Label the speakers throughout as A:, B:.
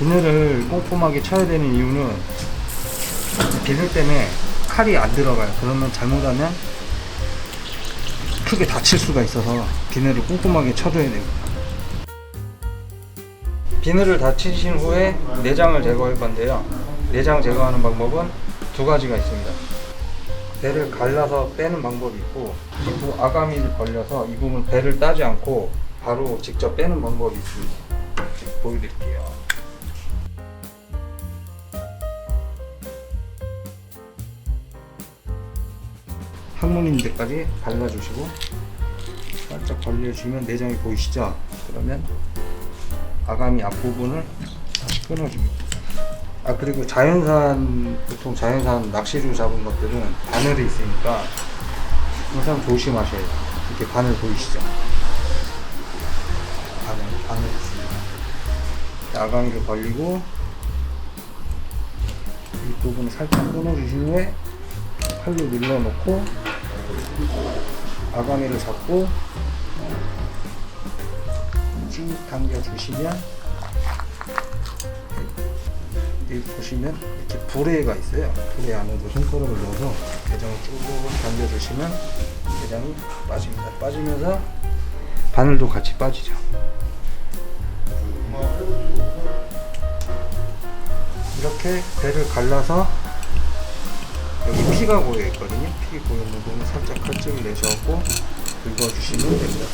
A: 비늘을 꼼꼼하게 쳐야 되는 이유는 비늘 때문에 칼이 안 들어가요. 그러면 잘못하면 크게 다칠 수가 있어서 비늘을 꼼꼼하게 쳐줘야 됩니다. 비늘을 다 치신 후에 내장을 제거할 건데요. 내장 제거하는 방법은 두 가지가 있습니다. 배를 갈라서 빼는 방법이 있고 그리고 아가미를 벌려서 이 부분 배를 따지 않고 바로 직접 빼는 방법이 있습니다. 보여드릴게요. 항문인 데까지 발라주시고 살짝 벌려주면 내장이 보이시죠? 그러면 아가미 앞부분을 끊어줍니다. 아 그리고 자연산 보통 자연산 낚시로 잡은 것들은 바늘이 있으니까 항상 조심하셔야 돼요. 이렇게 바늘 보이시죠? 바늘 바늘 있습니다. 아가미를 벌리고 이 부분을 살짝 끊어주신 후에 팔로 눌러놓고 아가미를 잡고 쭉 당겨주시면 여기 보시면 이렇게 불에가 있어요. 불에 안으로 손가락을 넣어서 내장을 쭉 당겨주시면 내장이 빠집니다. 빠지면서 바늘도 같이 빠지죠. 이렇게 배를 갈라서 여기 피가 고여 있거든요. 피 고여 있는 부분 살짝 칼집을 내셔갖고 긁어주시면 됩니다.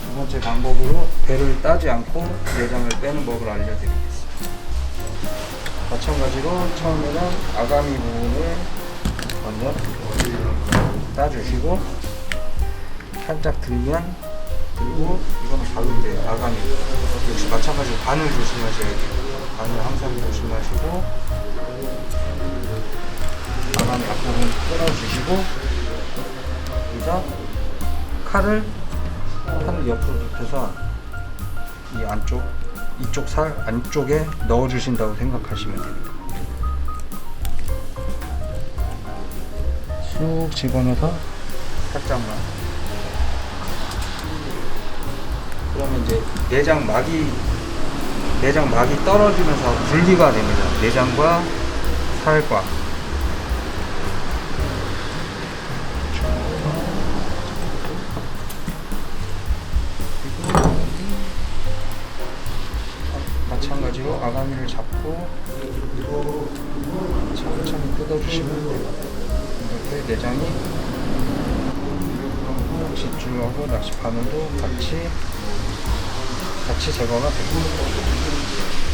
A: 두 번째 방법으로 배를 따지 않고 내장을 빼는 법을 알려드리겠습니다. 마찬가지로 처음에는 아가미 부분을 먼저 따주시고 살짝 들면 그리고 이거는 바로 이제 아가미 역시 마찬가지로 바늘 조심하셔야 돼요. 바늘 항상 조심하시고 아가미 앞부분 끊어주시고 여기서 칼을 판을 옆으로 눕혀서 이 안쪽 이쪽 살 안쪽에 넣어 주신다고 생각하시면 됩니다. 쑥 집어넣어서 살짝만 그러면 이제 내장 막이 내장 막이 떨어지면서 분리가 됩니다. 내장과 살과 마찬가지로 아가미를 잡고 천천히 뜯어주시면 돼요. 이렇게 내장이 집중하고 낚시 바늘도 같이 같이 제거가 됩니다.